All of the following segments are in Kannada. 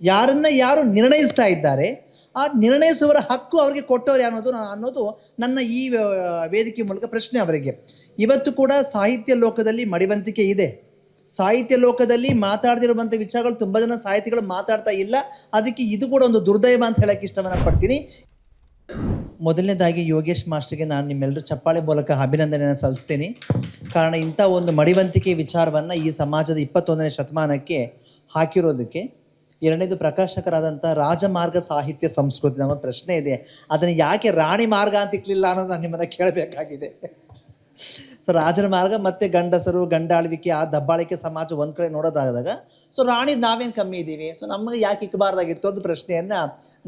ಯಾರನ್ನ ಯಾರು ನಿರ್ಣಯಿಸ್ತಾ ಇದ್ದಾರೆ, ಆ ನಿರ್ಣಯಿಸುವವರ ಹಕ್ಕು ಅವರಿಗೆ ಕೊಟ್ಟವ್ರೆ ಅನ್ನೋದು ಅನ್ನೋದು ನನ್ನ ಈ ವೇದಿಕೆ ಮೂಲಕ ಪ್ರಶ್ನೆ ಅವರಿಗೆ. ಇವತ್ತು ಕೂಡ ಸಾಹಿತ್ಯ ಲೋಕದಲ್ಲಿ ಮಡಿವಂತಿಕೆ ಇದೆ. ಸಾಹಿತ್ಯ ಲೋಕದಲ್ಲಿ ಮಾತಾಡದಿರುವಂಥ ವಿಚಾರಗಳು ತುಂಬ ಜನ ಸಾಹಿತಿಗಳು ಮಾತಾಡ್ತಾ ಇಲ್ಲ. ಅದಕ್ಕೆ ಇದು ಕೂಡ ಒಂದು ದುರ್ದೈವ ಅಂತ ಹೇಳಕ್ಕೆ ಇಷ್ಟವನ್ನ ಪಡ್ತೀನಿ. ಮೊದಲನೇದಾಗಿ ಯೋಗೇಶ್ ಮಾಸ್ಟರ್ಗೆ ನಾನು ನಿಮ್ಮೆಲ್ಲರೂ ಚಪ್ಪಾಳೆ ಮೂಲಕ ಅಭಿನಂದನೆಯನ್ನು ಸಲ್ಲಿಸ್ತೀನಿ. ಕಾರಣ ಇಂಥ ಒಂದು ಮಡಿವಂತಿಕೆ ವಿಚಾರವನ್ನು ಈ ಸಮಾಜದ ಇಪ್ಪತ್ತೊಂದನೇ ಶತಮಾನಕ್ಕೆ ಹಾಕಿರೋದಕ್ಕೆ ಎರಡನೇದು ಪ್ರಕಾಶಕರಾದಂಥ ರಾಜಮಾರ್ಗ ಸಾಹಿತ್ಯ ಸಂಸ್ಕೃತಿ ನಮ್ಮ ಪ್ರಶ್ನೆ ಇದೆ. ಅದನ್ನು ಯಾಕೆ ರಾಣಿ ಮಾರ್ಗ ಅಂತ ಇಕ್ಲಿಲ್ಲ ಅನ್ನೋದು ನಾನು ನಿಮ್ಮನ್ನು ಕೇಳಬೇಕಾಗಿದೆ. ಸೊ ರಾಜನ ಮಾರ್ಗ ಮತ್ತೆ ಗಂಡಸರು, ಗಂಡಾಳ್ವಿಕೆ, ಆ ದಬ್ಬಾಳಿಕೆ ಸಮಾಜ ಒಂದ್ ಕಡೆ ನೋಡೋದಾದಾಗ ಸೊ ರಾಣಿ ನಾವೇನು ಕಮ್ಮಿ ಇದ್ದೀವಿ ಸೊ ನಮಗೆ ಯಾಕೆ ಇಕ್ಕಬಾರ್ದಾಗಿತ್ತು ಅದು ಪ್ರಶ್ನೆಯನ್ನ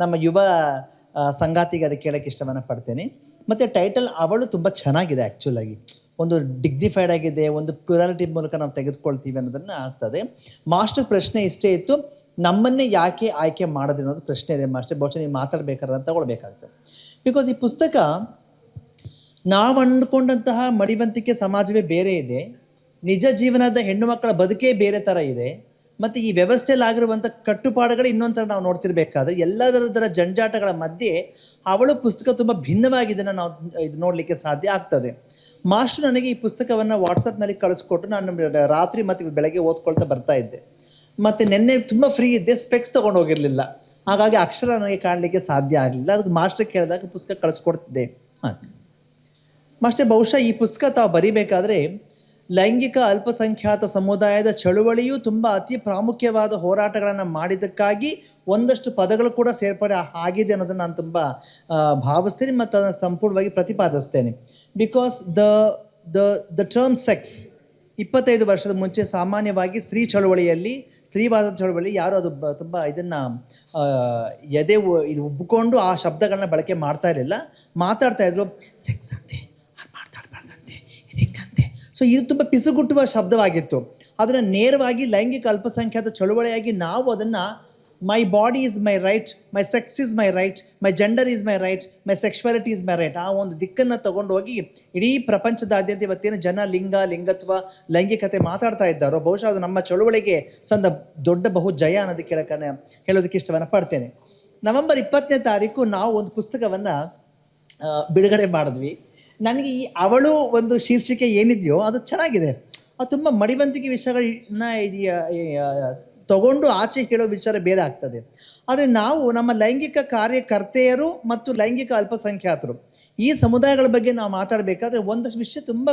ನಮ್ಮ ಯುವ ಸಂಗಾತಿಗೆ ಅದಕ್ಕೆ ಕೇಳಕ್ಕೆ ಇಷ್ಟವನ್ನು ಪಡ್ತೇನೆ. ಮತ್ತೆ ಟೈಟಲ್ ಅವಳು ತುಂಬಾ ಚೆನ್ನಾಗಿದೆ ಆ್ಯಕ್ಚುಲಾಗಿ ಒಂದು ಡಿಗ್ನಿಫೈಡ್ ಆಗಿದೆ, ಒಂದು ಪ್ಯೂರಾಲಿಟಿ ಮೂಲಕ ನಾವು ತೆಗೆದುಕೊಳ್ತೀವಿ ಅನ್ನೋದನ್ನ ಆಗ್ತದೆ. ಮಾಸ್ಟರ್ ಪ್ರಶ್ನೆ ಇಷ್ಟೇ ಇತ್ತು. ನಮ್ಮನ್ನೇ ಯಾಕೆ ಆಯ್ಕೆ ಮಾಡೋದು ಅನ್ನೋದು ಪ್ರಶ್ನೆ ಇದೆ ಮಾಸ್ಟರ್. ಬಹುಶಃ ನೀವು ಮಾತಾಡ್ಬೇಕಾದ್ರೆ ತಗೊಳ್ಬೇಕಾಗ್ತದೆ ಬಿಕಾಸ್ ಈ ಪುಸ್ತಕ ನಾವು ಅಂದ್ಕೊಂಡಂತಹ ಮಡಿವಂತಿಕೆ ಸಮಾಜವೇ ಬೇರೆ ಇದೆ. ನಿಜ ಜೀವನದ ಹೆಣ್ಣು ಮಕ್ಕಳ ಬದುಕೇ ಬೇರೆ ಥರ ಇದೆ. ಮತ್ತು ಈ ವ್ಯವಸ್ಥೆಯಲ್ಲಿ ಆಗಿರುವಂಥ ಕಟ್ಟುಪಾಡುಗಳು ಇನ್ನೊಂದು ಥರ ನಾವು ನೋಡ್ತಿರ್ಬೇಕಾದ್ರೆ ಎಲ್ಲದರ ಜಂಜಾಟಗಳ ಮಧ್ಯೆ ಅವಳು ಪುಸ್ತಕ ತುಂಬ ಭಿನ್ನವಾಗಿದ್ದನ್ನು ನಾವು ಇದು ನೋಡಲಿಕ್ಕೆ ಸಾಧ್ಯ ಆಗ್ತದೆ. ಮಾಸ್ಟರ್ ನನಗೆ ಈ ಪುಸ್ತಕವನ್ನು ವಾಟ್ಸಪ್ನಲ್ಲಿ ಕಳಿಸ್ಕೊಟ್ಟು ನಾನು ರಾತ್ರಿ ಮತ್ತು ಬೆಳಗ್ಗೆ ಓದ್ಕೊಳ್ತಾ ಬರ್ತಾ ಇದ್ದೆ. ಮತ್ತು ನಿನ್ನೆ ತುಂಬ ಫ್ರೀ ಇದ್ದೆ ಸ್ಪೆಕ್ಸ್ ತೊಗೊಂಡು ಹೋಗಿರಲಿಲ್ಲ. ಹಾಗಾಗಿ ಅಕ್ಷರ ನನಗೆ ಕಾಣಲಿಕ್ಕೆ ಸಾಧ್ಯ ಆಗಲಿಲ್ಲ. ಅದಕ್ಕೆ ಮಾಸ್ಟರ್ ಕೇಳಿದಾಗ ಪುಸ್ತಕ ಕಳಿಸ್ಕೊಡ್ತಿದ್ದೆ. ಹಾಗೆ. ಮಾಸ್ಟರ್, ಬಹುಶಃ ಈ ಪುಸ್ತಕ ತಾವು ಬರಿಬೇಕಾದ್ರೆ ಲೈಂಗಿಕ ಅಲ್ಪಸಂಖ್ಯಾತ ಸಮುದಾಯದ ಚಳುವಳಿಯು ತುಂಬ ಅತಿ ಪ್ರಾಮುಖ್ಯವಾದ ಹೋರಾಟಗಳನ್ನು ಮಾಡಿದ್ದಕ್ಕಾಗಿ ಒಂದಷ್ಟು ಪದಗಳು ಕೂಡ ಸೇರ್ಪಡೆ ಆಗಿದೆ ಅನ್ನೋದನ್ನು ನಾನು ತುಂಬ ಭಾವಿಸ್ತೇನೆ ಮತ್ತು ಅದನ್ನು ಸಂಪೂರ್ಣವಾಗಿ ಪ್ರತಿಪಾದಿಸ್ತೇನೆ. Because the the the term sex ಇಪ್ಪತ್ತೈದು ವರ್ಷದ ಮುಂಚೆ ಸಾಮಾನ್ಯವಾಗಿ ಸ್ತ್ರೀ ಚಳುವಳಿಯಲ್ಲಿ ಸ್ತ್ರೀವಾದದ ಚಳುವಳಿ ಯಾರು ಅದು ಬ ತುಂಬ ಇದನ್ನು ಎದೆ ಇದು ಉಬ್ಬಿಕೊಂಡು ಆ ಶಬ್ದಗಳನ್ನ ಬಳಕೆ ಮಾಡ್ತಾ ಇರಲಿಲ್ಲ. ಮಾತಾಡ್ತಾ ಇದ್ರು, ಸೆಕ್ಸ್ ಅಂತೆ ಮಾತಾಡಬಾರ್ದಂತೆ ಇದಕ್ಕಂತೆ ಸೊ ಇದು ತುಂಬ ಪಿಸುಗುಟ್ಟುವ ಶಬ್ದವಾಗಿತ್ತು. ಅದನ್ನ ನೇರವಾಗಿ ಲೈಂಗಿಕ ಅಲ್ಪಸಂಖ್ಯಾತ ಚಳುವಳಿಯಾಗಿ ನಾವು ಅದನ್ನು my body is my right my sex is my right my gender is my right my sexuality is my right ಆ ಒಂದು ದಿಕ್ಕನ್ನು ತಗೊಂಡು ಹೋಗಿ ಇಡೀ ಪ್ರಪಂಚದಾದ್ಯಂತ ಇವತ್ತೇನು ಜನ ಲಿಂಗ, ಲಿಂಗತ್ವ, ಲೈಂಗಿಕತೆ ಮಾತಾಡ್ತಾ ಇದ್ದಾರೋ, ಬಹುಶಃ ಅದು ನಮ್ಮ ಚಳುವಳಿಗೆ ಸಂದ ದೊಡ್ಡ ಬಹು ಜಯ ಅನ್ನೋದಕ್ಕೆ ಕೇಳಕ್ಕೆ ಹೇಳೋದಕ್ಕೆ ಇಷ್ಟವನ್ನು ಪಡ್ತೇನೆ. ನವೆಂಬರ್ ಇಪ್ಪತ್ತನೇ ತಾರೀಕು ನಾವು ಒಂದು ಪುಸ್ತಕವನ್ನು ಬಿಡುಗಡೆ ಮಾಡಿದ್ವಿ. ನನಗೆ ಈ ಅವಳು ಒಂದು ಶೀರ್ಷಿಕೆ ಏನಿದೆಯೋ ಅದು ಚೆನ್ನಾಗಿದೆ. ಅದು ತುಂಬ ಮಡಿವಂತಿಕೆ ವಿಷಯಗಳನ್ನ ಇದೆಯ ತಗೊಂಡು ಆಚೆ ಹೇಳೋ ವಿಚಾರ ಬೇರೆ ಆಗ್ತದೆ. ಆದರೆ ನಾವು ನಮ್ಮ ಲೈಂಗಿಕ ಕಾರ್ಯಕರ್ತೆಯರು ಮತ್ತು ಲೈಂಗಿಕ ಅಲ್ಪಸಂಖ್ಯಾತರು ಈ ಸಮುದಾಯಗಳ ಬಗ್ಗೆ ನಾವು ಮಾತಾಡಬೇಕಾದ್ರೆ ಒಂದಷ್ಟು ವಿಷಯ ತುಂಬ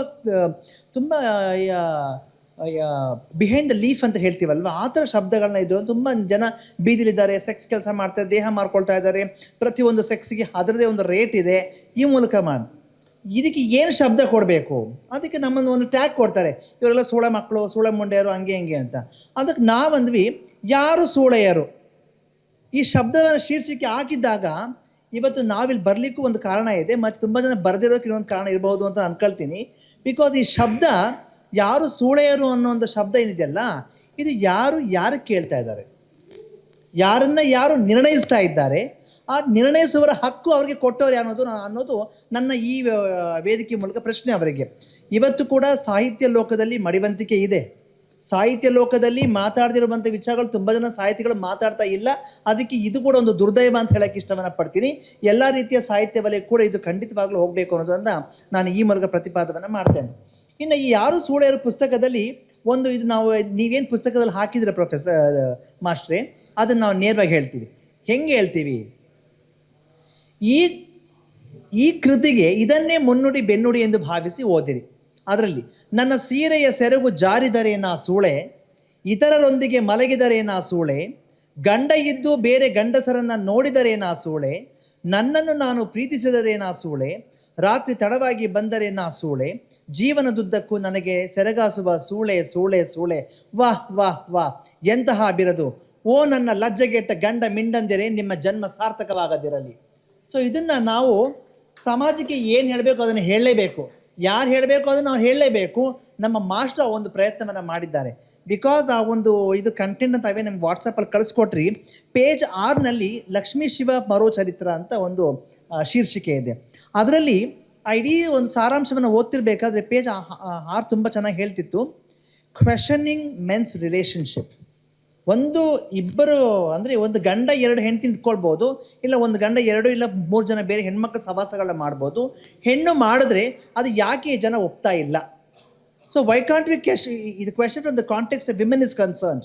ತುಂಬ ಬಿಹೈಂಡ್ ದ ಲೀಫ್ ಅಂತ ಹೇಳ್ತೀವಲ್ವ? ಆ ಥರ ಶಬ್ದಗಳನ್ನ ಇದು ತುಂಬ ಜನ ಬೀದಿಲಿದ್ದಾರೆ ಸೆಕ್ಸ್ ಕೆಲಸ ಮಾಡ್ತಾರೆ, ದೇಹ ಮಾರ್ಕೊಳ್ತಾ ಇದ್ದಾರೆ, ಪ್ರತಿಯೊಂದು ಸೆಕ್ಸ್ಗೆ ಅದರದೇ ಒಂದು ರೇಟ್ ಇದೆ. ಈ ಮೂಲಕ ಮಾಡಿ ಇದಕ್ಕೆ ಏನು ಶಬ್ದ ಕೊಡಬೇಕು? ಅದಕ್ಕೆ ನಮ್ಮನ್ನು ಒಂದು ಟ್ಯಾಗ್ ಕೊಡ್ತಾರೆ. ಇವರೆಲ್ಲ ಸೋಳೆ ಮಕ್ಕಳು, ಸೋಳೆ ಮುಂಡೆಯರು, ಹಂಗೆ ಹಂಗೆ ಅಂತ. ಅದಕ್ಕೆ ನಾವಂದ್ವಿ, ಯಾರು ಸೂಳೆಯರು? ಈ ಶಬ್ದವನ್ನು ಶೀರ್ಷಿಕೆ ಹಾಕಿದ್ದಾಗ ಇವತ್ತು ನಾವಿಲ್ಲಿ ಬರಲಿಕ್ಕೂ ಒಂದು ಕಾರಣ ಇದೆ. ಮತ್ತು ತುಂಬ ಜನ ಬರೆದಿರೋಕ್ಕೆ ಇನ್ನೊಂದು ಕಾರಣ ಇರಬಹುದು ಅಂತ ಅನ್ಕೊಳ್ತೀನಿ. ಬಿಕಾಸ್ ಈ ಶಬ್ದ ಯಾರು ಸೂಳೆಯರು ಅನ್ನೋ ಒಂದು ಶಬ್ದ ಏನಿದೆಯಲ್ಲ, ಇದು ಯಾರು ಯಾರು ಕೇಳ್ತಾ ಇದ್ದಾರೆ? ಯಾರನ್ನ ಯಾರು ನಿರ್ಣಯಿಸ್ತಾ ಇದ್ದಾರೆ? ಆ ನಿರ್ಣಯಿಸುವರ ಹಕ್ಕು ಅವರಿಗೆ ಕೊಟ್ಟವರು ಅನ್ನೋದು ಅನ್ನೋದು ನನ್ನ ಈ ವೇದಿಕೆ ಮೂಲಕ ಪ್ರಶ್ನೆ ಅವರಿಗೆ. ಇವತ್ತು ಕೂಡ ಸಾಹಿತ್ಯ ಲೋಕದಲ್ಲಿ ಮಡಿವಂತಿಕೆ ಇದೆ. ಸಾಹಿತ್ಯ ಲೋಕದಲ್ಲಿ ಮಾತಾಡದಿರುವಂಥ ವಿಚಾರಗಳು ತುಂಬ ಜನ ಸಾಹಿತಿಗಳು ಮಾತಾಡ್ತಾ ಇಲ್ಲ. ಅದಕ್ಕೆ ಇದು ಕೂಡ ಒಂದು ದುರ್ದೈವ ಅಂತ ಹೇಳಕ್ಕೆ ಇಷ್ಟವನ್ನು ಪಡ್ತೀನಿ. ಎಲ್ಲ ರೀತಿಯ ಸಾಹಿತ್ಯ ವಲಯ ಕೂಡ ಇದು ಖಂಡಿತವಾಗ್ಲೂ ಹೋಗಬೇಕು ಅನ್ನೋದನ್ನ ನಾನು ಈ ಮೂಲಕ ಪ್ರತಿಪಾದವನ್ನು ಮಾಡ್ತೇನೆ. ಇನ್ನು ಈ ಯಾರು ಸೂಳೆಯರು ಪುಸ್ತಕದಲ್ಲಿ ಒಂದು ಇದು ನಾವು ನೀವೇನು ಪುಸ್ತಕದಲ್ಲಿ ಹಾಕಿದ್ರೆ ಪ್ರೊಫೆಸರ್ ಮಾಸ್ಟ್ರೇ, ಅದನ್ನು ನಾವು ನೇರವಾಗಿ ಹೇಳ್ತೀವಿ. ಹೆಂಗೆ ಹೇಳ್ತೀವಿ? ಈ ಈ ಕೃತಿಗೆ ಇದನ್ನೇ ಮುನ್ನುಡಿ ಬೆನ್ನುಡಿ ಎಂದು ಭಾವಿಸಿ ಓದಿರಿ. ಅದರಲ್ಲಿ, ನನ್ನ ಸೀರೆಯ ಸೆರಗು ಜಾರಿದರೆ ನಾ ಸೂಳೆ, ಇತರರೊಂದಿಗೆ ಮಲಗಿದರೆ ನಾ ಸೂಳೆ, ಗಂಡ ಇದ್ದು ಬೇರೆ ಗಂಡಸರನ್ನ ನೋಡಿದರೆ ನಾ ಸೂಳೆ, ನನ್ನನ್ನು ನಾನು ಪ್ರೀತಿಸಿದರೆ ನಾ ಸೂಳೆ, ರಾತ್ರಿ ತಡವಾಗಿ ಬಂದರೆ ನಾ ಸೂಳೆ, ಜೀವನದುದ್ದಕ್ಕೂ ನನಗೆ ಸೆರಗಾಸುವ ಸೂಳೆ ಸೂಳೆ ಸೂಳೆ ವಾಹ್ ವಾಹ್ ವಾಹ್ ಎಂತಹ ಬಿರದು. ಓ ನನ್ನ ಲಜ್ಜೆಗೆಟ್ಟ ಗಂಡ ಮಿಂಡಂದಿರೆ, ನಿಮ್ಮ ಜನ್ಮ ಸಾರ್ಥಕವಾಗದಿರಲಿ. ಸೊ ಇದನ್ನು ನಾವು ಸಮಾಜಕ್ಕೆ ಏನು ಹೇಳಬೇಕು ಅದನ್ನು ಹೇಳಲೇಬೇಕು. ಯಾರು ಹೇಳಬೇಕು ಅದನ್ನು ನಾವು ಹೇಳಲೇಬೇಕು. ನಮ್ಮ ಮಾಸ್ಟರ್ ಆ ಒಂದು ಪ್ರಯತ್ನವನ್ನು ಮಾಡಿದ್ದಾರೆ. ಬಿಕಾಸ್ ಆ ಒಂದು ಇದು ಕಂಟೆಂಟ್ ಅಂತ ಅವೇ ನಮ್ಗೆ ವಾಟ್ಸಪ್ಪಲ್ಲಿ ಕಳಿಸ್ಕೊಟ್ರಿ. ಪೇಜ್ ಆರ್ನಲ್ಲಿ ಲಕ್ಷ್ಮೀ ಶಿವ ಮರೋ ಚರಿತ್ರ ಅಂತ ಒಂದು ಶೀರ್ಷಿಕೆ ಇದೆ. ಅದರಲ್ಲಿ ಇಡೀ ಒಂದು ಸಾರಾಂಶವನ್ನು ಓದ್ತಿರ್ಬೇಕಾದ್ರೆ ಪೇಜ್ ಆರ್ ತುಂಬ ಚೆನ್ನಾಗಿ ಹೇಳ್ತಿತ್ತು. ಕ್ವೆಶನಿಂಗ್ ಮೆನ್ಸ್ ರಿಲೇಶನ್ಶಿಪ್ ಒಂದು ಇಬ್ಬರು, ಅಂದರೆ ಒಂದು ಗಂಡ ಎರಡು ಹೆಂಡತಿ ಇಟ್ಕೊಳ್ಬೋದು, ಇಲ್ಲ ಒಂದು ಗಂಡ ಎರಡು, ಇಲ್ಲ ಮೂರು ಜನ ಬೇರೆ ಹೆಣ್ಮಕ್ಳ ಸವಾಸಗಳನ್ನ ಮಾಡ್ಬೋದು. ಹೆಣ್ಣು ಮಾಡಿದ್ರೆ ಅದು ಯಾಕೆ ಜನ ಒಪ್ತಾ ಇಲ್ಲ? So why can't we cash ಇದು question from the context women is concern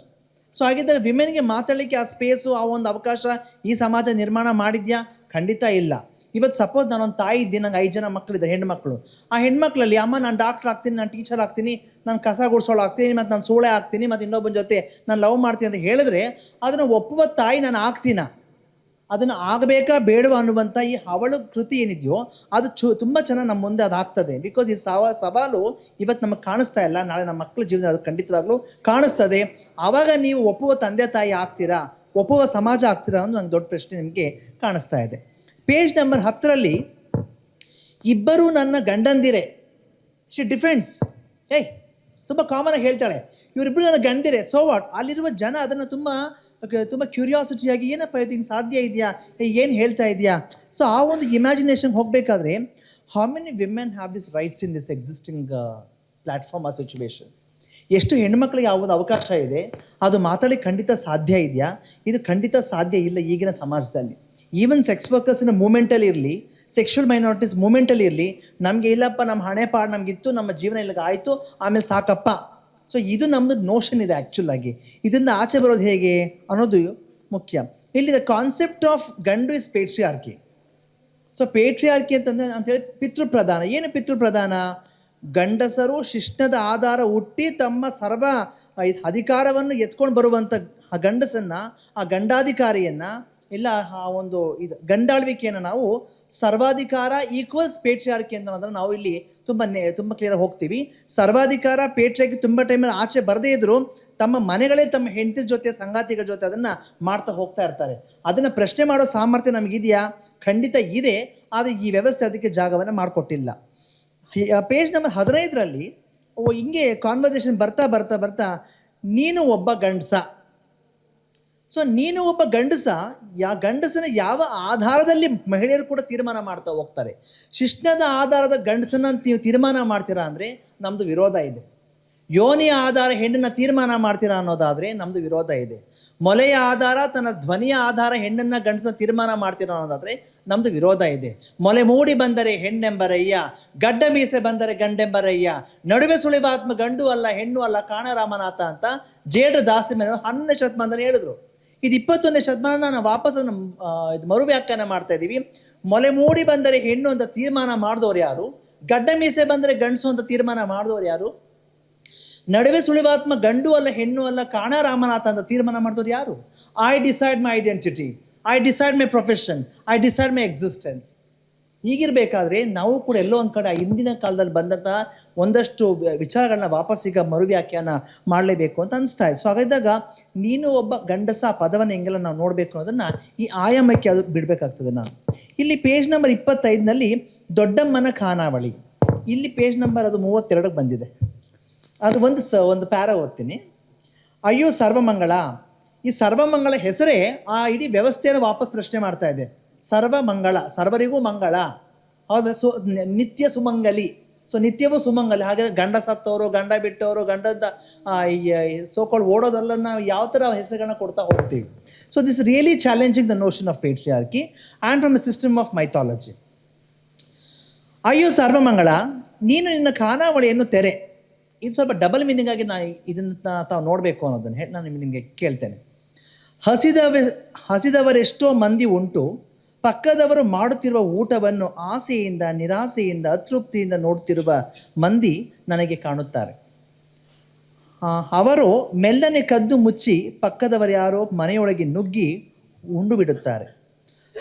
so ಹಾಗಿದ್ದಾಗ ವಿಮೆನ್ಗೆ ಮಾತಾಡಲಿಕ್ಕೆ ಆ ಸ್ಪೇಸು ಆ ಒಂದು ಅವಕಾಶ ಈ ಸಮಾಜ ನಿರ್ಮಾಣ ಮಾಡಿದ್ಯಾ? ಖಂಡಿತ ಇಲ್ಲ. ಇವತ್ತು ಸಪೋಸ್ ನಾನೊಂದು ತಾಯಿ ಇದ್ದೀನಿ, ನಂಗೆ ಐದು ಜನ ಮಕ್ಕಳಿದ್ದಾರೆ ಹೆಣ್ಮಕ್ಳು. ಆ ಹೆಣ್ಮಕ್ಳಲ್ಲಿ, ಅಮ್ಮ, ನಾನು ಡಾಕ್ಟರ್ ಆಗ್ತೀನಿ, ನಾನು ಟೀಚರ್ ಆಗ್ತೀನಿ, ನಾನು ಕಸ ಗುಡಿಸೋಳು ಆಗ್ತೀನಿ, ಮತ್ತು ನಾನು ಸೋಳೆ ಆಗ್ತೀನಿ, ಮತ್ತು ಇನ್ನೊಬ್ಬನ ಜೊತೆ ನಾನು ಲವ್ ಮಾಡ್ತೀನಿ ಅಂತ ಹೇಳಿದ್ರೆ, ಅದನ್ನು ಒಪ್ಪುವ ತಾಯಿ ನಾನು ಆಗ್ತೀನ? ಅದನ್ನು ಆಗಬೇಕಾ ಬೇಡವಾ ಅನ್ನುವಂಥ ಈ ಅವಳು ಕೃತಿ ಏನಿದೆಯೋ, ಅದು ಚು, ತುಂಬ ಚೆನ್ನಾಗಿ ನಮ್ಮ ಮುಂದೆ ಅದು ಆಗ್ತದೆ. ಬಿಕಾಸ್ ಈ ಸವ, ಸವಾಲು ಇವತ್ತು ನಮಗೆ ಕಾಣಿಸ್ತಾ ಇಲ್ಲ. ನಾಳೆ ನಮ್ಮ ಮಕ್ಕಳ ಜೀವನ ಅದು ಖಂಡಿತವಾಗ್ಲೂ ಕಾಣಿಸ್ತದೆ. ಆವಾಗ ನೀವು ಒಪ್ಪುವ ತಂದೆ ತಾಯಿ ಆಗ್ತೀರಾ? ಒಪ್ಪುವ ಸಮಾಜ ಆಗ್ತೀರಾ ಅನ್ನೋದು ನಂಗೆ ದೊಡ್ಡ ಪ್ರಶ್ನೆ ನಿಮಗೆ ಕಾಣಿಸ್ತಾ ಇದೆ. ಪೇಜ್ ನಂಬರ್ ಹತ್ತರಲ್ಲಿ, ಇಬ್ಬರು ನನ್ನ ಗಂಡಂದಿರೆ. ಶಿ ಡಿಫೆನ್ಸ್ ಏಯ್, ತುಂಬ ಕಾಮನ್ ಆಗಿ ಹೇಳ್ತಾಳೆ. ಇವರಿಬ್ಬರು ನನ್ನ ಗಂಡಿರೆ ಸೊ ವಾಟ್ ಅಲ್ಲಿರುವ ಜನ ಅದನ್ನು ತುಂಬ ತುಂಬ ಕ್ಯೂರಿಯಾಸಿಟಿಯಾಗಿ ಏನಪ್ಪ ಇದು ಹಿಂಗೆ ಸಾಧ್ಯ ಇದೆಯಾ? ಏನು ಹೇಳ್ತಾ ಇದೆಯಾ? ಸೊ ಆ ಒಂದು ಇಮ್ಯಾಜಿನೇಷನ್ಗೆ ಹೋಗಬೇಕಾದ್ರೆ how many women have this rights in this existing platform ಆ ಸಿಚುವೇಶನ್ ಎಷ್ಟು ಹೆಣ್ಮಕ್ಳಿಗೆ ಆ ಒಂದು ಅವಕಾಶ ಇದೆ? ಅದು ಮಾತಾಡಿ ಖಂಡಿತ ಸಾಧ್ಯ ಇದೆಯಾ? ಇದು ಖಂಡಿತ ಸಾಧ್ಯ ಇಲ್ಲ ಈಗಿನ ಸಮಾಜದಲ್ಲಿ. ಈವನ್ ಸೆಕ್ಸ್ ವರ್ಕರ್ಸಿನ ಮೂಮೆಂಟಲ್ಲಿ ಇರಲಿ ಸೆಕ್ಷುವಲ್ ಮೈನಾರಿಟೀಸ್ ಮೂಮೆಂಟಲ್ಲಿ ಇರಲಿ ನಮಗೆ ಇಲ್ಲಪ್ಪ ನಮ್ಮ ಹಣೆ ಪಾಡು ನಮಗಿತ್ತು, ನಮ್ಮ ಜೀವನ ಇಲ್ಲಿಗೆ ಆಯಿತು, ಆಮೇಲೆ ಸಾಕಪ್ಪ. ಸೊ ಇದು ನಮ್ಮದು ನೋಷನ್ ಇದೆ ಆ್ಯಕ್ಚುಲಾಗಿ ಇದರಿಂದ ಆಚೆ ಬರೋದು ಹೇಗೆ ಅನ್ನೋದು ಮುಖ್ಯ. ಇಲ್ಲಿ ದ ಕಾನ್ಸೆಪ್ಟ್ ಆಫ್ ಗಂಡು ಇಸ್ ಪೇಟ್ರಿಯಾರ್ಕಿ ಸೊ ಪೇಟ್ರಿಯಾರ್ಕಿ ಅಂತಂದ್ರೆ ಅಂತೇಳಿ ಪಿತೃಪ್ರಧಾನ. ಏನು ಪಿತೃಪ್ರಧಾನ? ಗಂಡಸರು ಶಿಷ್ಟದ ಆಧಾರ ಹುಟ್ಟಿ ತಮ್ಮ ಸರ್ವ ಅಧಿಕಾರವನ್ನು ಎತ್ಕೊಂಡು ಬರುವಂಥ ಆ ಗಂಡಸನ್ನ, ಆ ಗಂಡಾಧಿಕಾರಿಯನ್ನ ಇಲ್ಲ, ಆ ಒಂದು ಇದು ಗಂಡಾಳ್ವಿಕೆಯನ್ನು ನಾವು ಸರ್ವಾಧಿಕಾರ ಈಕ್ವಲ್ಸ್ ಪೇಟ್ರಿಯಾರ್ಕಿ ಅಂತ ಅನ್ನೋದನ್ನ ನಾವು ಇಲ್ಲಿ ತುಂಬ ನೆ, ತುಂಬ ಕ್ಲಿಯರ್ ಹೋಗ್ತೀವಿ. ಸರ್ವಾಧಿಕಾರ ಪೇಟ್ರಿಯಾರ್ಕಿ ತುಂಬ ಟೈಮಲ್ಲಿ ಆಚೆ ಬರದೇ ಇದ್ರು ತಮ್ಮ ಮನೆಗಳೇ ತಮ್ಮ ಹೆಂಡತಿ ಜೊತೆ, ಸಂಗಾತಿಗಳ ಜೊತೆ ಅದನ್ನು ಮಾಡ್ತಾ ಹೋಗ್ತಾ ಇರ್ತಾರೆ. ಅದನ್ನು ಪ್ರಶ್ನೆ ಮಾಡೋ ಸಾಮರ್ಥ್ಯ ನಮಗಿದೆಯಾ? ಖಂಡಿತ ಇದೆ, ಆದರೆ ಈ ವ್ಯವಸ್ಥೆ ಅದಕ್ಕೆ ಜಾಗವನ್ನು ಮಾಡಿಕೊಟ್ಟಿಲ್ಲ. ಪೇಜ್ ನಂಬರ್ ಹದಿನೈದರಲ್ಲಿ ಹಿಂಗೆ ಕಾನ್ವರ್ಸೇಷನ್ ಬರ್ತಾ ಬರ್ತಾ ಬರ್ತಾ, ನೀನು ಒಬ್ಬ ಗಂಡಸ. ಸೊ ನೀನು ಒಬ್ಬ ಗಂಡಸ, ಯಾ ಗಂಡಸನ ಯಾವ ಆಧಾರದಲ್ಲಿ ಮಹಿಳೆಯರು ಕೂಡ ತೀರ್ಮಾನ ಮಾಡ್ತಾ ಹೋಗ್ತಾರೆ? ಶಿಷ್ಣದ ಆಧಾರದ ಗಂಡಸನ ತೀರ್ಮಾನ ಮಾಡ್ತೀರಾ ಅಂದರೆ ನಮ್ಮದು ವಿರೋಧ ಇದೆ. ಯೋನಿಯ ಆಧಾರ ಹೆಣ್ಣನ್ನು ತೀರ್ಮಾನ ಮಾಡ್ತೀರಾ ಅನ್ನೋದಾದರೆ ನಮ್ಮದು ವಿರೋಧ ಇದೆ. ಮೊಲೆಯ ಆಧಾರ, ತನ್ನ ಧ್ವನಿಯ ಆಧಾರ ಹೆಣ್ಣನ್ನು ಗಂಡಸನ್ನ ತೀರ್ಮಾನ ಮಾಡ್ತೀರಾ ಅನ್ನೋದಾದರೆ ನಮ್ಮದು ವಿರೋಧ ಇದೆ. ಮೊಲೆ ಮೂಡಿ ಬಂದರೆ ಹೆಣ್ಣೆಂಬರಯ್ಯ, ಗಡ್ಡ ಮೀಸೆ ಬಂದರೆ ಗಂಡೆಂಬರಯ್ಯ, ನಡುವೆ ಸುಳಿವಾತ್ಮ ಗಂಡು ಅಲ್ಲ, ಹೆಣ್ಣು ಅಲ್ಲ, ಕಾಣರಾಮನಾಥ ಅಂತ ಜೇಡ ದಾಸಿ ಮೇಲೆ ಹನ್ನೆ ಶತಮಾನದಲ್ಲಿ ಹೇಳಿದ್ರು. ಇದು ಇಪ್ಪತ್ತೊಂದನೇ ಶತಮಾನ ನಾವು ವಾಪಸ್ ಇದು ಮರು ವ್ಯಾಖ್ಯಾನ ಮಾಡ್ತಾ ಇದ್ದೀವಿ ಮೊಲೆ ಮೂಡಿ ಬಂದರೆ ಹೆಣ್ಣು ಅಂತ ತೀರ್ಮಾನ ಮಾಡಿದವ್ರು ಯಾರು? ಗಡ್ಡ ಮೀಸೆ ಬಂದರೆ ಗಂಡಸು ಅಂತ ತೀರ್ಮಾನ ಮಾಡಿದವ್ರು ಯಾರು? ನಡುವೆ ಸುಳಿವಾತ್ಮ ಗಂಡು ಅಲ್ಲ, ಹೆಣ್ಣು ಅಲ್ಲ ಕಾಣ ರಾಮನಾಥ ಅಂತ ತೀರ್ಮಾನ ಮಾಡಿದವ್ರು ಯಾರು? I decide my identity I decide my profession I decide my existence ಹೀಗಿರ್ಬೇಕಾದ್ರೆ ನಾವು ಕೂಡ ಎಲ್ಲೋ ಒಂದು ಕಡೆ ಹಿಂದಿನ ಕಾಲದಲ್ಲಿ ಬಂದಂತಹ ಒಂದಷ್ಟು ವಿಚಾರಗಳನ್ನ ವಾಪಸ್ ಈಗ ಮರು ವ್ಯಾಖ್ಯಾನ ಮಾಡಲೇಬೇಕು ಅಂತ ಅನಿಸ್ತಾ ಇದೆ. ಸೊ ಹಾಗಿದ್ದಾಗ ನೀನು ಒಬ್ಬ ಗಂಡಸ ಪದವನ್ನು ಹೆಂಗೆಲ್ಲ ನಾವು ನೋಡಬೇಕು ಅನ್ನೋದನ್ನ ಈ ಆಯಾಮಕ್ಕೆ ಅದು ಬಿಡಬೇಕಾಗ್ತದೆ ನಾನು ಇಲ್ಲಿ ಪೇಜ್ ನಂಬರ್ ಇಪ್ಪತ್ತೈದನಲ್ಲಿ ದೊಡ್ಡಮ್ಮನ ಖಾನಾವಳಿ. ಇಲ್ಲಿ ಪೇಜ್ ನಂಬರ್ ಅದು ಮೂವತ್ತೆರಡಕ್ಕೆ ಬಂದಿದೆ. ಅದು ಒಂದು ಸ, ಒಂದು ಪ್ಯಾರ ಓದ್ತೀನಿ. ಅಯ್ಯೋ ಸರ್ವಮಂಗಳ, ಈ ಸರ್ವಮಂಗಳ ಹೆಸರೇ ಆ ಇಡೀ ವ್ಯವಸ್ಥೆಯನ್ನು ವಾಪಸ್ ಪ್ರಶ್ನೆ ಮಾಡ್ತಾ ಇದೆ. ಸರ್ವಮಂಗಳ ಸರ್ವರಿಗೂ ಮಂಗಳ. ಸು ನಿತ್ಯ ಸುಮಂಗಲಿ. ಸೊ ನಿತ್ಯವೂ ಸುಮಂಗಲಿ. ಹಾಗೆ ಗಂಡ ಸತ್ತವರು, ಗಂಡ ಬಿಟ್ಟವರು ಗಂಡದ ಸೋಕಾಳ್ ಓಡೋದಲ್ಲ ನಾವು ಯಾವ ಥರ ಹೆಸರುಗಳನ್ನ ಕೊಡ್ತಾ ಹೋಗ್ತೀವಿ? So this really challenging the notion of patriarchy and from a system of mythology ಅಯ್ಯೋ ಸರ್ವಮಂಗಳ ನೀನು ನಿನ್ನ ಖಾನಾವಳಿಯನ್ನು ತೆರೆ. ಇದು ಸ್ವಲ್ಪ ಡಬಲ್ ಮೀನಿಂಗ್ ಆಗಿ ನಾ ಇದನ್ನ ತಾವು ನೋಡಬೇಕು ಅನ್ನೋದನ್ನು ಹೇಳಿ, ನಾನು ನಿಮಗೆ ಕೇಳ್ತೇನೆ. ಹಸಿದವ, ಹಸಿದವರೆಷ್ಟೋ ಮಂದಿ ಉಂಟು ಪಕ್ಕದವರು ಮಾಡುತ್ತಿರುವ ಊಟವನ್ನು ಆಸೆಯಿಂದ, ನಿರಾಸೆಯಿಂದ, ಅತೃಪ್ತಿಯಿಂದ ನೋಡ್ತಿರುವ ಮಂದಿ ನನಗೆ ಕಾಣುತ್ತಾರೆ. ಅವರು ಮೆಲ್ಲನೆ ಕದ್ದು ಮುಚ್ಚಿ ಪಕ್ಕದವರು ಯಾರೋ ಮನೆಯೊಳಗೆ ನುಗ್ಗಿ ಉಂಡು ಬಿಡುತ್ತಾರೆ.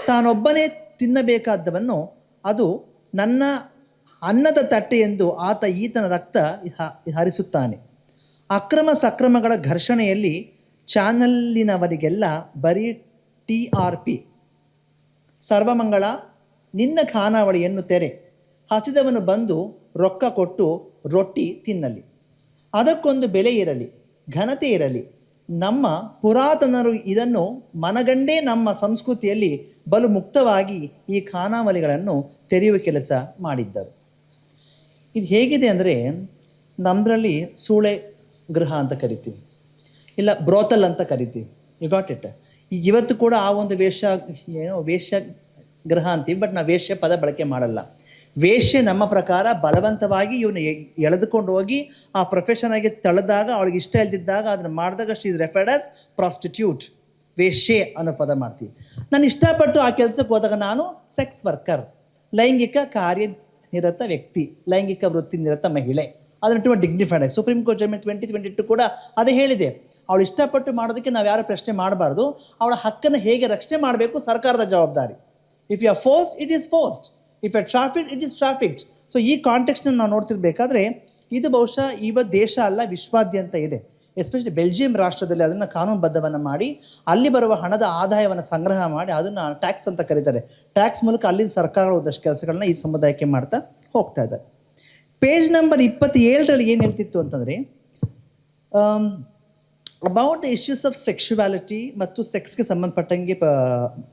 ತಾನೊಬ್ಬನೇ ತಿನ್ನಬೇಕಾದವನ್ನು ಅದು ನನ್ನ ಅನ್ನದ ತಟ್ಟೆ ಎಂದು ಆತ ಈತನ ರಕ್ತ ಹರಿಸುತ್ತಾನೆ. ಅಕ್ರಮ ಸಕ್ರಮಗಳ ಘರ್ಷಣೆಯಲ್ಲಿ ಚಾನಲ್ಲಿನವರಿಗೆಲ್ಲ ಬರೀ ಟಿ ಆರ್ ಪಿ ಸರ್ವಮಂಗಳ, ನಿನ್ನ ಖಾನಾವಳಿಯನ್ನು ತೆರೆ. ಹಸಿದವನು ಬಂದು ರೊಕ್ಕ ಕೊಟ್ಟು ರೊಟ್ಟಿ ತಿನ್ನಲಿ. ಅದಕ್ಕೊಂದು ಬೆಲೆ ಇರಲಿ, ಘನತೆ ಇರಲಿ. ನಮ್ಮ ಪುರಾತನರು ಇದನ್ನು ಮನಗಂಡೇ ನಮ್ಮ ಸಂಸ್ಕೃತಿಯಲ್ಲಿ ಬಲು ಮುಕ್ತವಾಗಿ ಈ ಖಾನಾವಳಿಗಳನ್ನು ತೆರೆಯುವ ಕೆಲಸ ಮಾಡಿದ್ದರು. ಇದು ಹೇಗಿದೆ ಅಂದರೆ ನಮ್ಮದ್ರಲ್ಲಿ ಸೂಳೆ ಗೃಹ ಅಂತ ಕರಿತೀವಿ. ಇಲ್ಲ, ಬ್ರೋತಲ್ ಅಂತ ಕರಿತೀವಿ. ಯು ಗಾಟ್ ಇಟ್ ಇವತ್ತು ಕೂಡ ಆ ಒಂದು ವೇಷ, ಏನು ವೇಷ ಗ್ರಹ ಅಂತೀವಿ, ಬಟ್ ನಾವು ವೇಷ್ಯ ಪದ ಬಳಕೆ ಮಾಡಲ್ಲ. ವೇಷ್ಯ ನಮ್ಮ ಪ್ರಕಾರ ಬಲವಂತವಾಗಿ ಇವನು ಎಳೆದುಕೊಂಡು ಹೋಗಿ ಆ ಪ್ರೊಫೆಷನ್ ಆಗಿ ತಳೆದಾಗ, ಅವಳಿಗೆ ಇಷ್ಟ ಇಲ್ದಿದ್ದಾಗ ಅದನ್ನು ಮಾಡಿದಾಗ she is referred as prostitute ವೇಷ್ಯೆ ಅನ್ನೋ ಪದ ಮಾಡ್ತೀವಿ. ನಾನು ಇಷ್ಟಪಟ್ಟು ಆ ಕೆಲಸಕ್ಕೆ ಹೋದಾಗ ನಾನು ಸೆಕ್ಸ್ ವರ್ಕರ್ ಲೈಂಗಿಕ ಕಾರ್ಯನಿರತ ವ್ಯಕ್ತಿ, ಲೈಂಗಿಕ ವೃತ್ತಿ ನಿರತ ಮಹಿಳೆ. ಅದನ್ನು ಡಿಗ್ನಿಫೈಡ್ ಆಗಿ Supreme Court judgement twenty twenty two ಕೂಡ ಅದೇ ಹೇಳಿದೆ. ಅವಳು ಇಷ್ಟಪಟ್ಟು ಮಾಡೋದಕ್ಕೆ ನಾವು ಯಾರು ಪ್ರಶ್ನೆ ಮಾಡಬಾರ್ದು. ಅವಳ ಹಕ್ಕನ್ನು ಹೇಗೆ ರಕ್ಷಣೆ ಮಾಡಬೇಕು ಸರ್ಕಾರದ ಜವಾಬ್ದಾರಿ. If you are forced it is forced if you traffic it is traffic so ಈ ಕಾಂಟೆಕ್ಸ್ನ ನಾವು ನೋಡ್ತಿರ್ಬೇಕಾದ್ರೆ, ಇದು ಬಹುಶಃ ಇವತ್ತು ದೇಶ ಅಲ್ಲ, ವಿಶ್ವಾದ್ಯಂತ ಇದೆ. ಎಸ್ಪೆಷಲಿ ಬೆಲ್ಜಿಯಂ ರಾಷ್ಟ್ರದಲ್ಲಿ ಅದನ್ನು ಕಾನೂನುಬದ್ಧವನ್ನು ಮಾಡಿ, ಅಲ್ಲಿ ಬರುವ ಹಣದ ಆದಾಯವನ್ನು ಸಂಗ್ರಹ ಮಾಡಿ, ಅದನ್ನು ಟ್ಯಾಕ್ಸ್ ಅಂತ ಕರೀತಾರೆ. ಟ್ಯಾಕ್ಸ್ ಮೂಲಕ ಅಲ್ಲಿನ ಸರ್ಕಾರಗಳು ಒಂದಷ್ಟು ಕೆಲಸಗಳನ್ನ ಈ ಸಮುದಾಯಕ್ಕೆ ಮಾಡ್ತಾ ಹೋಗ್ತಾ ಇದ್ದಾರೆ. ಪೇಜ್ ನಂಬರ್ ಇಪ್ಪತ್ತೇಳರಲ್ಲಿ ಏನು ಹೇಳ್ತಿತ್ತು ಅಂತಂದರೆ about the issues of sexuality ಮತ್ತು ಸೆಕ್ಸ್ಗೆ ಸಂಬಂಧಪಟ್ಟಂಗೆ, ಪ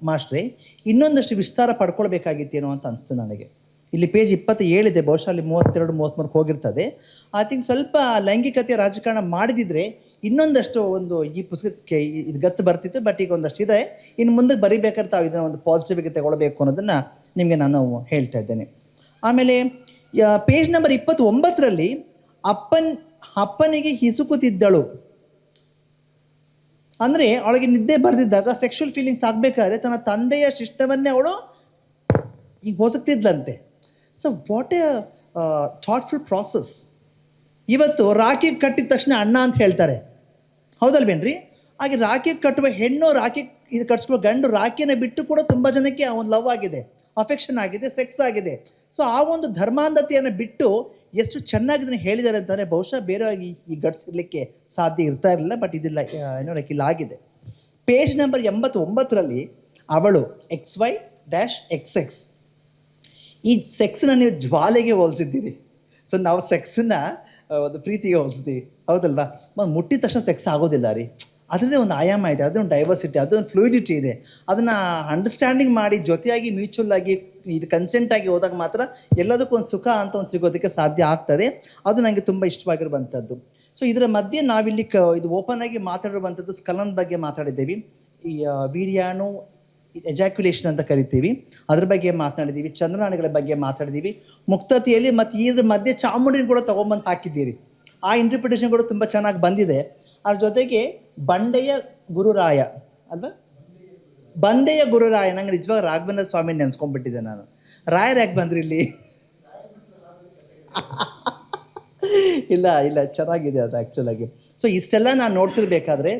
ಮಾಸ್ಟ್ರೆ ಇನ್ನೊಂದಷ್ಟು ವಿಸ್ತಾರ ಪಡ್ಕೊಳ್ಬೇಕಾಗಿತ್ತೇನೋ ಅಂತ ಅನಿಸ್ತು ನನಗೆ. ಇಲ್ಲಿ ಪೇಜ್ ಇಪ್ಪತ್ತೇಳಿದೆ, ಬಹುಶಃ ಅಲ್ಲಿ ಮೂವತ್ತೆರಡು, ಮೂವತ್ತ್ಮೂರಕ್ಕೆ ಹೋಗಿರ್ತದೆ. ಐ ಥಿಂಕ್ ಸ್ವಲ್ಪ ಲೈಂಗಿಕತೆ ರಾಜಕಾರಣ ಮಾಡಿದಿದ್ರೆ ಇನ್ನೊಂದಷ್ಟು ಒಂದು ಈ ಪುಸ್ತಕಕ್ಕೆ ಇದು ಗತ್ತು ಬರ್ತಿತ್ತು ಬಟ್ ಈಗ ಒಂದಷ್ಟು ಇದೆ. ಇನ್ನು ಮುಂದಕ್ಕೆ ಬರಿಬೇಕಾದ್ರೆ ತಾವು ಇದನ್ನು ಒಂದು ಪಾಸಿಟಿವ್ಗೆ ತಗೊಳ್ಬೇಕು ಅನ್ನೋದನ್ನು ನಿಮಗೆ ನಾನು ಹೇಳ್ತಾ ಇದ್ದೇನೆ. ಆಮೇಲೆ ಪೇಜ್ ನಂಬರ್ ಇಪ್ಪತ್ತೊಂಬತ್ತರಲ್ಲಿ ಅಪ್ಪನ್, ಅಪ್ಪನಿಗೆ ಹಿಸುಕುತ್ತಿದ್ದಳು. ಅಂದರೆ ಅವಳಿಗೆ ನಿದ್ದೆ ಬರೆದಿದ್ದಾಗ ಸೆಕ್ಷುವಲ್ ಫೀಲಿಂಗ್ಸ್ ಆಗಬೇಕಾದ್ರೆ ತನ್ನ ತಂದೆಯ ಶಿಷ್ಟವನ್ನೇ ಅವಳು ಈಗ ಹೊಸಕ್ತಿದ್ಲಂತೆ. So what a thoughtful process ಇವತ್ತು ರಾಕಿ ಕಟ್ಟಿದ ತಕ್ಷಣ ಅಣ್ಣ ಅಂತ ಹೇಳ್ತಾರೆ. ಹೌದಲ್ವೇನ್ರಿ? ಹಾಗೆ ರಾಖಿ ಕಟ್ಟುವ ಹೆಣ್ಣು ರಾಖಿ ಇದು ಕಟ್ಸ್ಕೊಳ್ಳೋ ಗಂಡು ರಾಖಿಯನ್ನು ಬಿಟ್ಟು ಕೂಡ ತುಂಬ ಜನಕ್ಕೆ ಒಂದು ಲವ್ ಆಗಿದೆ. ಅಫೆಕ್ಷನ್ ಆಗಿದೆ ಸೆಕ್ಸ್ ಆಗಿದೆ. ಸೊ ಆ ಒಂದು ಧರ್ಮಾಂಧತೆಯನ್ನು ಬಿಟ್ಟು ಎಷ್ಟು ಚೆನ್ನಾಗಿ ಇದನ್ನು ಹೇಳಿದ್ದಾರೆ ಅಂತಂದರೆ ಬಹುಶಃ ಬೇರೆ ಈ ಗಟ್ಸ್ ಇರಲಿಕ್ಕೆ ಸಾಧ್ಯ ಇರ್ತಾ ಇರಲಿಲ್ಲ ಬಟ್ ಇದಿಲ್ಲ ನೋಡೋಕ್ಕೆ ಇಲ್ಲ ಆಗಿದೆ. ಪೇಜ್ ನಂಬರ್ ಎಂಬತ್ತೊಂಬತ್ತರಲ್ಲಿ ಅವಳು X Y dash X X ಈ ಸೆಕ್ಸ್ನ ನೀವು ಜ್ವಾಲೆಗೆ ಹೋಲಿಸಿದ್ದೀರಿ. ಸೊ ನಾವು ಸೆಕ್ಸನ್ನ ಒಂದು ಪ್ರೀತಿಗೆ ಹೋಲಿಸ್ತೀವಿ ಹೌದಲ್ವಾ? ಮುಟ್ಟಿದ ತಕ್ಷಣ ಸೆಕ್ಸ್ ಆಗೋದಿಲ್ಲ ರೀ. ಅದರದೇ ಒಂದು ಆಯಾಮ ಇದೆ, ಅದೊಂದು ಡೈವರ್ಸಿಟಿ ಅದೊಂದು ಫ್ಲೂಯಿಡಿಟಿ ಇದೆ. ಅದನ್ನು ಅಂಡರ್ಸ್ಟ್ಯಾಂಡಿಂಗ್ ಮಾಡಿ, ಜೊತೆಯಾಗಿ ಮ್ಯೂಚುವಲ್ ಆಗಿ, ಇದು ಕನ್ಸೆಂಟ್ ಆಗಿ ಹೋದಾಗ ಮಾತ್ರ ಎಲ್ಲದಕ್ಕೂ ಒಂದು ಸುಖ ಅಂತ ಒಂದು ಸಿಗೋದಕ್ಕೆ ಸಾಧ್ಯ ಆಗ್ತದೆ. ಅದು ನನಗೆ ತುಂಬ ಇಷ್ಟವಾಗಿರುವಂಥದ್ದು. ಸೊ ಇದರ ಮಧ್ಯೆ ನಾವಿಲ್ಲಿ ಕ, ಇದು ಓಪನ್ ಆಗಿ ಮಾತಾಡಿರುವಂಥದ್ದು ಸ್ಕಲನ್ ಬಗ್ಗೆ ಮಾತಾಡಿದ್ದೀವಿ. ಈ ವೀರ್ಯಾನು ವೀರ್ಯಾಣು ಎಜಾಕ್ಯುಲೇಷನ್ ಅಂತ ಕರಿತೀವಿ. ಅದ್ರ ಬಗ್ಗೆ ಮಾತನಾಡಿದ್ದೀವಿ. ಚಂದ್ರನಾಣಿಗಳ ಬಗ್ಗೆ ಮಾತಾಡಿದ್ದೀವಿ. ಮುಕ್ತತೆಯಲ್ಲಿ ಮತ್ತು ಇದ್ರ ಮಧ್ಯೆ ಚಾಮುಂಡಿನ ಕೂಡ ತೊಗೊಂಬಂದು ಹಾಕಿದ್ದೀರಿ. ಆ ಇಂಟರ್ಪ್ರಿಟೇಷನ್ ಕೂಡ ತುಂಬ ಚೆನ್ನಾಗಿ ಬಂದಿದೆ. ಅದ್ರ ಜೊತೆಗೆ ಬಂಡೆಯ ಗುರುರಾಯ ಅಲ್ವಾ? ಬಂದೆಯ ಗುರುರಾಯ. ನಂಗೆ ನಿಜವಾಗ ರಾಘವೇಂದ್ರ ಸ್ವಾಮಿ ನೆನ್ಸ್ಕೊಂಡ್ಬಿಟ್ಟಿದ್ದೆ ನಾನು. ರಾಯರ್ ಯಾಕೆ ಬಂದ್ರಿ ಇಲ್ಲಿ? ಇಲ್ಲ ಇಲ್ಲ, ಚೆನ್ನಾಗಿದೆ ಅದು ಆ್ಯಕ್ಚುಲಾಗಿ ಸೊ ಇಷ್ಟೆಲ್ಲ ನಾನು ನೋಡ್ತಿರ್ಬೇಕಾದ್ರೆ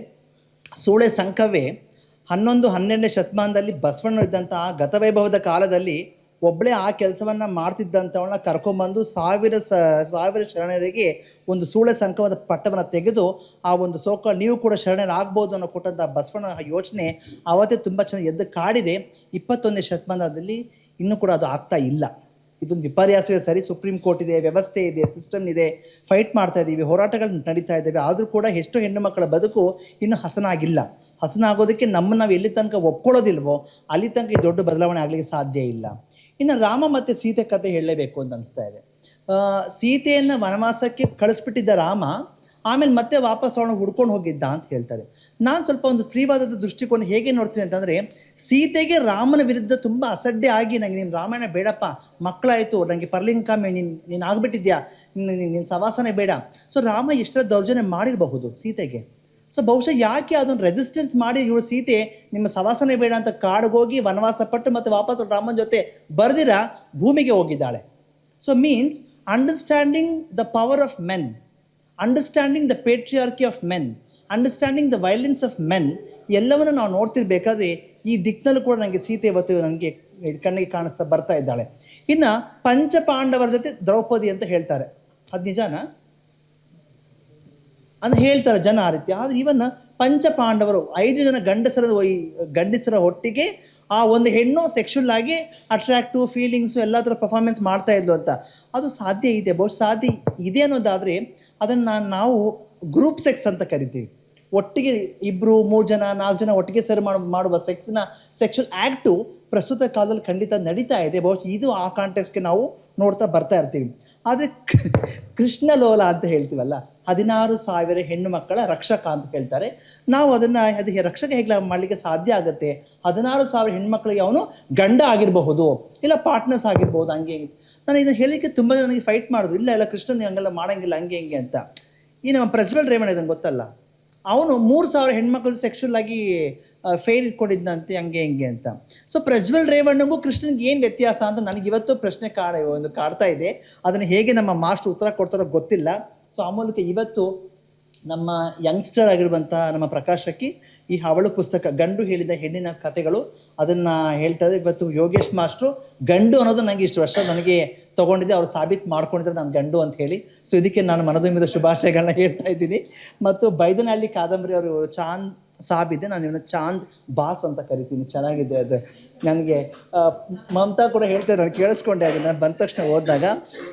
ಸೂಳೆ ಸಂಕವೇ ಹನ್ನೊಂದು ಹನ್ನೆರಡನೇ ಶತಮಾನದಲ್ಲಿ ಬಸವಣ್ಣ ಇದ್ದಂತಹ ಗತವೈಭವದ ಕಾಲದಲ್ಲಿ ಒಬ್ಬಳೇ ಆ ಕೆಲಸವನ್ನು ಮಾಡ್ತಿದ್ದಂಥವಳನ್ನ ಕರ್ಕೊಂಬಂದು ಸಾವಿರ ಸಾವಿರ ಶರಣರಿಗೆ ಒಂದು ಸೂಳೆ ಸಂಕವದ ಪಟ್ಟವನ್ನು ತೆಗೆದು ಆ ಒಂದು ಸೋಕ ನೀವು ಕೂಡ ಶರಣರಾಗ್ಬೋದು ಅನ್ನೋ ಕೊಟ್ಟಂಥ ಬಸವಣ್ಣ ಯೋಚನೆ ಅವತ್ತೇ ತುಂಬ ಚೆನ್ನಾಗಿ ಎದ್ದು ಕಾಡಿದೆ. ಇಪ್ಪತ್ತೊಂದನೇ ಶತಮಾನದಲ್ಲಿ ಇನ್ನೂ ಕೂಡ ಅದು ಆಗ್ತಾ ಇಲ್ಲ. ಇದೊಂದು ವಿಪರ್ಯಾಸವೇ ಸರಿ, ಸುಪ್ರೀಂ ಕೋರ್ಟ್ ಇದೆ, ವ್ಯವಸ್ಥೆ ಇದೆ, ಸಿಸ್ಟಮ್ ಇದೆ, ಫೈಟ್ ಮಾಡ್ತಾ ಇದ್ದೀವಿ ಹೋರಾಟಗಳು ನಡೀತಾ ಇದ್ದಾವೆ, ಆದರೂ ಕೂಡ ಎಷ್ಟೋ ಹೆಣ್ಣು ಮಕ್ಕಳ ಬದುಕು ಇನ್ನೂ ಹಸನಾಗಿಲ್ಲ. ಹಸನಾಗೋದಕ್ಕೆ ನಮ್ಮ ನಾವು ಎಲ್ಲಿ ತನಕ ಒಪ್ಕೊಳ್ಳೋದಿಲ್ವೋ, ಅಲ್ಲಿ ತನಕ ಈ ದೊಡ್ಡ ಬದಲಾವಣೆ ಆಗಲಿಕ್ಕೆ ಸಾಧ್ಯ ಇಲ್ಲ. ಇನ್ನು ರಾಮ ಮತ್ತು ಸೀತೆ ಕತೆ ಹೇಳಲೇಬೇಕು ಅಂತ ಅನಿಸ್ತಾ ಇದೆ. ಸೀತೆಯನ್ನು ವನವಾಸಕ್ಕೆ ಕಳಿಸ್ಬಿಟ್ಟಿದ್ದ ರಾಮ ಆಮೇಲೆ ಮತ್ತೆ ವಾಪಸ್ ಅವನು ಹುಡ್ಕೊಂಡು ಹೋಗಿದ್ದ ಅಂತ ಹೇಳ್ತಾರೆ. ನಾನು ಸ್ವಲ್ಪ ಒಂದು ಸ್ತ್ರೀವಾದದ ದೃಷ್ಟಿಕೋನ ಹೇಗೆ ನೋಡ್ತೀನಿ ಅಂತಂದರೆ, ಸೀತೆಗೆ ರಾಮನ ವಿರುದ್ಧ ತುಂಬ ಅಸಡ್ಡೆ ಆಗಿ ನನಗೆ ನೀನು ರಾಮಾಯಣ ಬೇಡಪ್ಪ, ಮಕ್ಕಳಾಯಿತು ನನಗೆ ಪರ್ಲಿಂಕಾಮೆ ನೀನು ನೀನು ಆಗ್ಬಿಟ್ಟಿದ್ಯಾ ನಿನ್ನ ಸವಾಸನೆ ಬೇಡ. ಸೊ ರಾಮ ಎಷ್ಟರ ದೌರ್ಜನ್ಯ ಮಾಡಿರಬಹುದು ಸೀತೆಗೆ? ಸೊ ಬಹುಶಃ ಯಾಕೆ ಅದನ್ನು ರೆಸಿಸ್ಟೆನ್ಸ್ ಮಾಡಿ ಇವಳು ಸೀತೆ ನಿಮ್ಮ ಸವಾಸನೆ ಬೇಡ ಅಂತ ಕಾಡಿಗೋಗಿ ವನವಾಸ ಪಟ್ಟು ಮತ್ತೆ ವಾಪಸ್ ರಾಮನ ಜೊತೆ ಬರೆದಿರ, ಭೂಮಿಗೆ ಹೋಗಿದ್ದಾಳೆ. So means understanding the power of men understanding the patriarchy of men understanding the violence of men ಎಲ್ಲವನ್ನು ನಾವು ನೋಡ್ತಿರ್ಬೇಕಾದ್ರೆ ಈ ದಿಕ್ಕಿನಲ್ಲೂ ಕೂಡ ನನಗೆ ಸೀತೆ ಇವತ್ತು ನನಗೆ ಕಣ್ಣಿಗೆ ಕಾಣಿಸ್ತಾ ಬರ್ತಾ ಇದ್ದಾಳೆ. ಇನ್ನು ಪಂಚಪಾಂಡವರ ಜೊತೆ ದ್ರೌಪದಿ ಅಂತ ಹೇಳ್ತಾರೆ. ಅದು ನಿಜಾನಾ? ಅಂತ ಹೇಳ್ತಾರೆ ಜನ ಆ ರೀತಿ. ಆದರೆ ಇವನ್ನ ಪಂಚಪಾಂಡವರು, ಐದು ಜನ ಗಂಡಸರ ಗಂಡಸರ ಒಟ್ಟಿಗೆ ಆ ಒಂದು ಹೆಣ್ಣು ಸೆಕ್ಷುಲ್ ಆಗಿ ಅಟ್ರಾಕ್ಟಿವ್ ಫೀಲಿಂಗ್ಸು ಎಲ್ಲ ಥರ ಪರ್ಫಾರ್ಮೆನ್ಸ್ ಮಾಡ್ತಾ ಇದ್ಲು ಅಂತ. ಅದು ಸಾಧ್ಯ ಇದೆ ಬಹುಶಃ ಸಾಧ್ಯ ಇದೆ ಅನ್ನೋದಾದರೆ ಅದನ್ನು ನಾವು ಗ್ರೂಪ್ ಸೆಕ್ಸ್ ಅಂತ ಕರಿತೀವಿ. ಒಟ್ಟಿಗೆ ಇಬ್ಬರು ಮೂರು ಜನ, ನಾಲ್ಕು ಜನ ಒಟ್ಟಿಗೆ ಸೇರಿ ಮಾಡುವ ಸೆಕ್ಸ್ನ ಸೆಕ್ಷುವಲ್ ಆ್ಯಕ್ಟು ಪ್ರಸ್ತುತ ಕಾಲದಲ್ಲಿ ಖಂಡಿತ ನಡೀತಾ ಇದೆ. ಬಹುಶಃ ಇದು ಆ ಕಾಂಟೆಕ್ಸ್ಗೆ ನಾವು ನೋಡ್ತಾ ಬರ್ತಾ ಇರ್ತೀವಿ. ಆದರೆ ಕೃಷ್ಣ ಲೋಲ ಅಂತ ಹೇಳ್ತೀವಲ್ಲ ಹದಿನಾರು ಸಾವಿರ ಹೆಣ್ಣು ಮಕ್ಕಳ ರಕ್ಷಕ ಅಂತ ಹೇಳ್ತಾರೆ ನಾವು ಅದನ್ನು ಅದು ರಕ್ಷಕ ಹೇಗೆ ಮಾಡಲಿಕ್ಕೆ ಸಾಧ್ಯ ಆಗುತ್ತೆ? ಹದಿನಾರು ಸಾವಿರ ಹೆಣ್ಮಕ್ಳಿಗೆ ಅವನು ಗಂಡ ಆಗಿರಬಹುದು, ಇಲ್ಲ ಪಾರ್ಟ್ನರ್ಸ್ ಆಗಿರ್ಬೋದು ಹಂಗೆ ಹಿಂಗೆ. ನಾನು ಇದನ್ನು ಹೇಳಲಿಕ್ಕೆ ತುಂಬ ನನಗೆ ಫೈಟ್ ಮಾಡೋದು, ಇಲ್ಲ ಇಲ್ಲ, ಕೃಷ್ಣನ್ ಹಂಗೆಲ್ಲ ಮಾಡಂಗಿಲ್ಲ, ಹಂಗೆ ಹಿಂಗೆ ಅಂತ. ಈ ನಮ್ಮ ಪ್ರಜ್ವಲ್ ರೇವಣ್ಣ ಇದನ್ನು ಗೊತ್ತಲ್ಲ? ಅವನು ಮೂರು ಸಾವಿರ ಹೆಣ್ಮಕ್ಳು ಸೆಕ್ಷುಲ್ ಆಗಿ ಫೇರ್ ಇಟ್ಕೊಂಡಿದ್ದಂತೆ ಹಂಗೆ ಹಿಂಗೆ ಅಂತ. ಸೊ ಪ್ರಜ್ವಲ್ ರೇವಣ್ಣಗೂ ಕೃಷ್ಣನ್ಗೆ ಏನು ವ್ಯತ್ಯಾಸ ಅಂತ ನನಗೆ ಇವತ್ತು ಪ್ರಶ್ನೆ ಕಾಡ ಒಂದು ಕಾಡ್ತಾ ಇದೆ. ಅದನ್ನು ಹೇಗೆ ನಮ್ಮ ಮಾಸ್ಟರ್ ಉತ್ತರ ಕೊಡ್ತಾರೋ ಗೊತ್ತಿಲ್ಲ. ಸೊ ಆ ಮೂಲಕ ಇವತ್ತು ನಮ್ಮ ಯಂಗ್ಸ್ಟರ್ ಆಗಿರುವಂತಹ ನಮ್ಮ ಪ್ರಕಾಶಕ್ಕೆ ಈ ಅವಳು ಪುಸ್ತಕ, ಗಂಡು ಹೇಳಿದ ಹೆಣ್ಣಿನ ಕಥೆಗಳು, ಅದನ್ನು ಹೇಳ್ತಾ ಇದ್ದಾರೆ. ಇವತ್ತು ಯೋಗೇಶ್ ಮಾಸ್ಟ್ರು, ಗಂಡು ಅನ್ನೋದು ನನಗೆ ಇಷ್ಟು ವರ್ಷ ನನಗೆ ತಗೊಂಡಿದ್ದೆ, ಅವ್ರು ಸಾಬೀತು ಮಾಡ್ಕೊಂಡಿದ್ರೆ ನಾನು ಗಂಡು ಅಂತ ಹೇಳಿ. ಸೊ ಇದಕ್ಕೆ ನಾನು ಮನದೊಮ್ಮಿದ ಶುಭಾಶಯಗಳನ್ನ ಹೇಳ್ತಾ ಇದ್ದೀನಿ. ಮತ್ತು ಬೈದನಹಳ್ಳಿ ಕಾದಂಬರಿ ಅವರು ಚಾಂದ್ ಸಾಬ್ ಇದೆ ನಾನು ಇವನ್ನ ಚಾಂದ್ ಬಾಸ್ ಅಂತ ಕರಿತೀನಿ. ಚೆನ್ನಾಗಿದೆ ಅದು. ನನಗೆ ಮಮತಾ ಕೂಡ ಹೇಳ್ತಾರೆ ನಾನು ಕೇಳಿಸ್ಕೊಂಡೆ ಅದನ್ನು. ಬಂದ ತಕ್ಷಣ ಹೋದಾಗ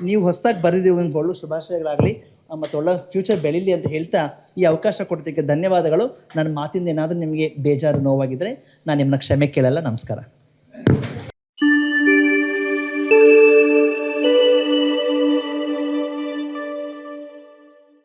ನೀವು ಹೊಸದಾಗಿ ಬರೆದಿದ್ದೀವಿ ಒಳ್ಳೆ ಶುಭಾಶಯಗಳಾಗಲಿ. ಮತ್ತು ಒಳ್ಳೆ ಫ್ಯೂಚರ್ ಬೆಳೀಲಿ ಅಂತ ಹೇಳ್ತಾ ಈ ಅವಕಾಶ ಕೊಡೋದಕ್ಕೆ ಧನ್ಯವಾದಗಳು. ನನ್ನ ಮಾತಿಂದ ಏನಾದರೂ ನಿಮಗೆ ಬೇಜಾರು ನೋವಾಗಿದ್ದರೆ ನಾನು ನಿಮ್ಮನ್ನ ಕ್ಷಮೆ ಕೇಳಲ್ಲ. ನಮಸ್ಕಾರ.